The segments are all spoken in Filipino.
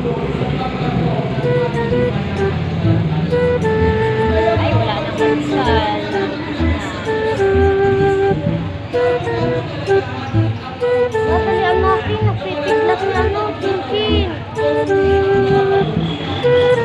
Ay, wala nang kansal. Natalian natin, nagpipigla si ano, Chin-Chin.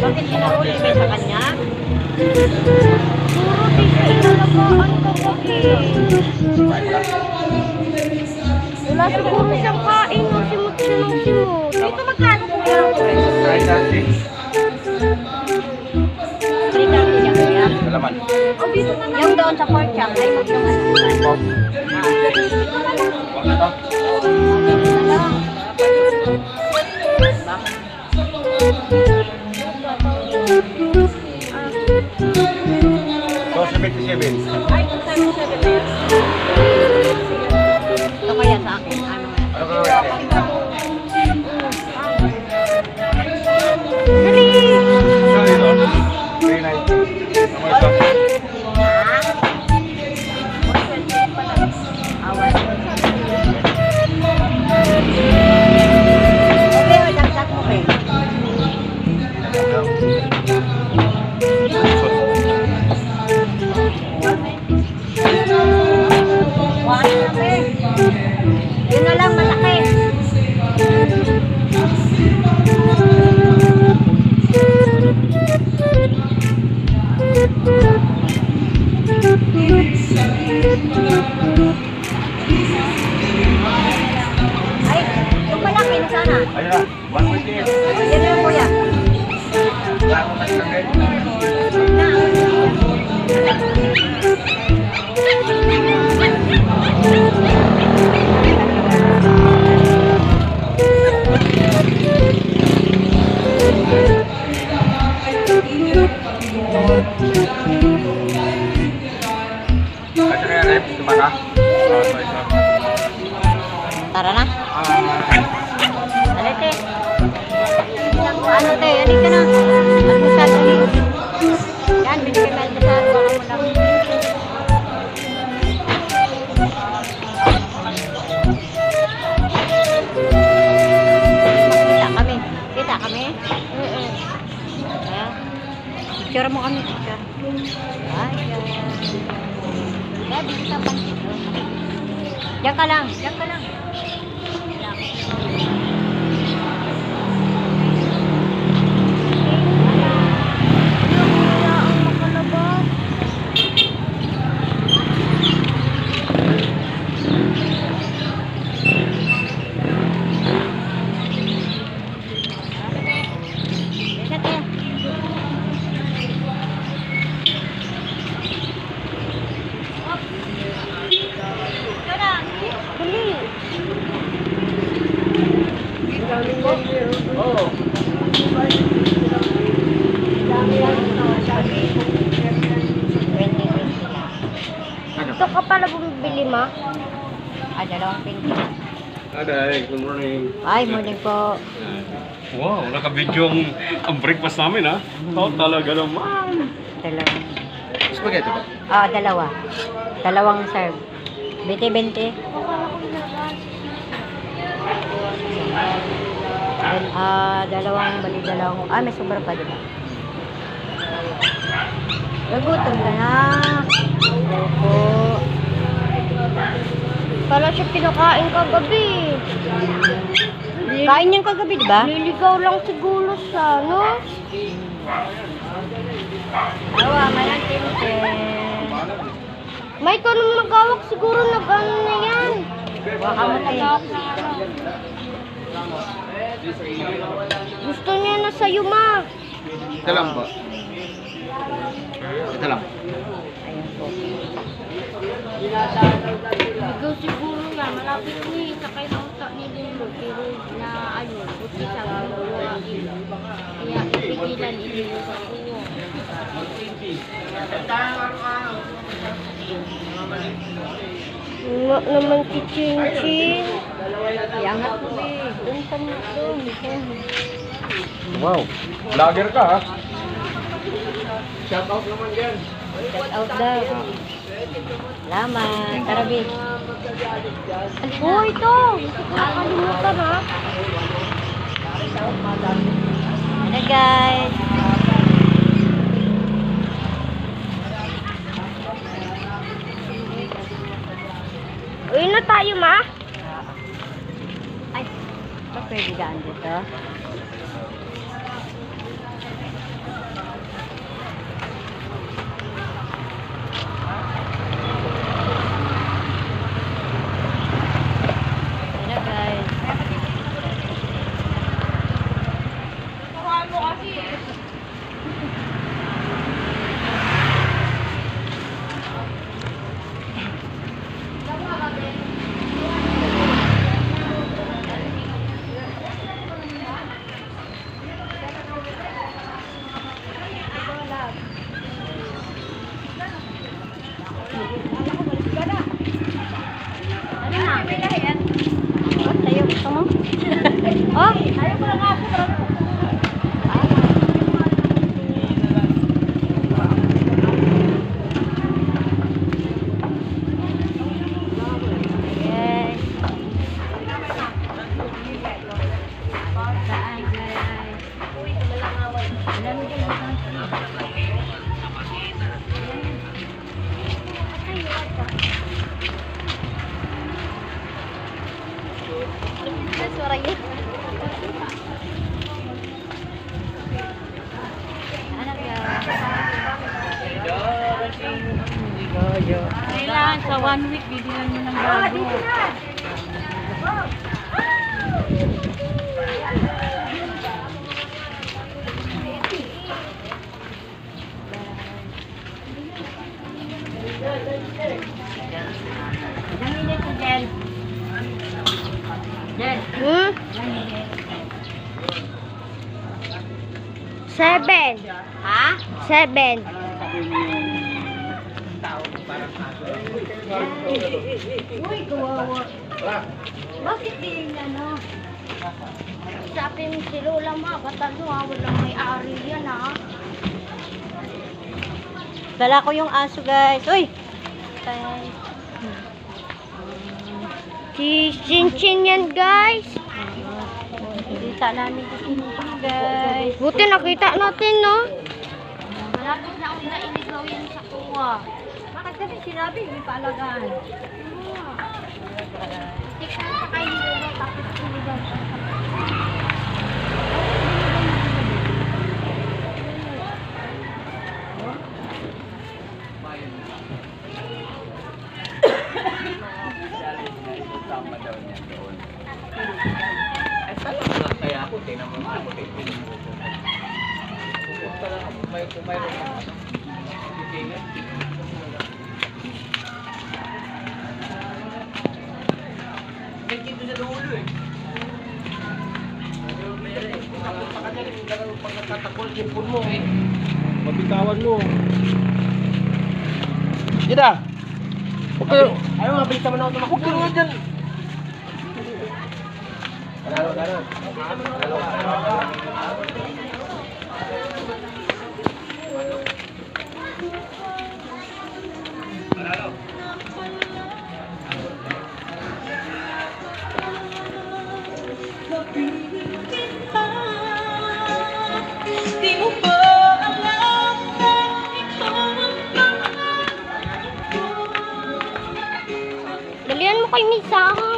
Bakit sinahuli ba sa kanya? Puro di siya inalagaan kagabi. Wala siguro siyang kain ng simot siya ng simot. Ito magkano Try natin. Trita ko siya kuya. Salaman. Yung doon sa pork chop ay yung ano. Huwag na to. Sana. Ayun na. 128. Yan lang. Diyan ka lang. Ano? Ito ka pala bumibili, ma? Ah, dalawang pinto. Aday, good morning. Ay, morning po. Wow, naka-video ang, ang breakfast namin ha. Oh, talaga naman. Dalawang. Spaghetti ba? Ah, dalawa. Dalawang serve. 20-20. Then, ah, dalawang bali, dalawang. Ah, may sobra pa, di ba? Nagutom ka na. Opo. Pala siya kinakain kagabi. Kain niyang kagabi, di ba? Niligaw lang siguro sa, ano? Awa, malang tintin. May ikaw nung magawak siguro nag-ano na yan. Baka mo Gusto niya na sa'yo, ma. Ito lang ba? Ito lang. Ikaw siguro nga, malapit ni sakay ng utak ni Lilo, pero na ano, buti sa gawa. Kaya ipigilan ililo sa kuwo. Nga naman si Chin Chin. Iangat mo, eh. Doon ka mo doon. Wow. Vlogger ka ha? Shout out daw. Salamat. Tara, Bi. Oh, ito! Nakakalimutan ha. guys. Seven. Ha? Seven. Uy, kawawa. Bakit di yan, ano? Sabi mo si Lola ma, ba't ano ah, walang may-ari yan ah. Dala ko yung aso, guys. Uy! Guys. Si Chinchin yan guys. Kita namin si Chinchin, guys. Buti nakita natin no. Malapit na ako na inigaw yan sa kuwa. Bakit kasi sinabi, hindi pa alagaan. Tika sa kay Lola, tapos sinigaw siya sa Ay, talaga kaya ako, tingnan mo nga ako, tingnan mo. Pupunta lang ako, may kumayroon ako. Titingin. May dito sa dulo eh. Takot pa ka dyan. Ganun pag nagtatakol, sipon mo eh. Mabitawan mo. Gida! Okay. Ayaw nga, balik naman ako tumakbo. Huwag ka nga dyan. Ganun, ganun. Dalian mo kay Misang. Ba't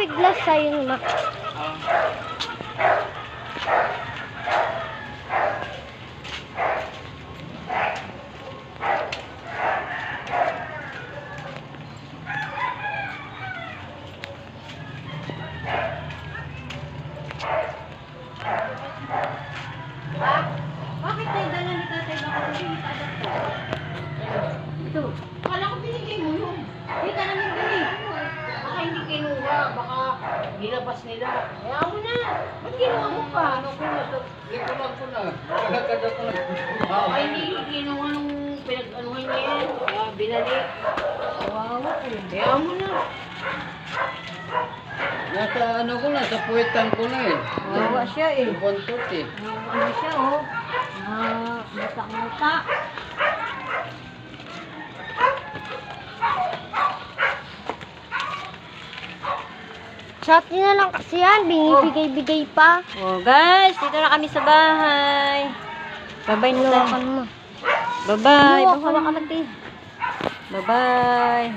siya magpiglas sa'yo, ma? Bakit tayo dala ni tatay baka kasi hindi ka Ito. Kala ko binigay mo yun. Hindi ka namin bili. Baka hindi kinuha. Baka nilabas nila. Kaya mo na. Ba't ginawa mo pa? Ano ko na, sa likuran ko na. Nagkakada ko na. Ah, Ay, hindi ginawa nung pinag-anuhan niya yan. Kaya binalik. Kawawa ko. Kaya mo na. Nasa ano ko na, sa puwetan ko na eh. Kawawa siya eh. Buntot eh. Ano siya, oh. Ah, muta-muta. Chat niyo na lang kasi yan. Binibigay-bigay pa. Oh, guys, dito na kami sa bahay. Bye-bye na tayo. Bye-bye. Mo. Bye-bye.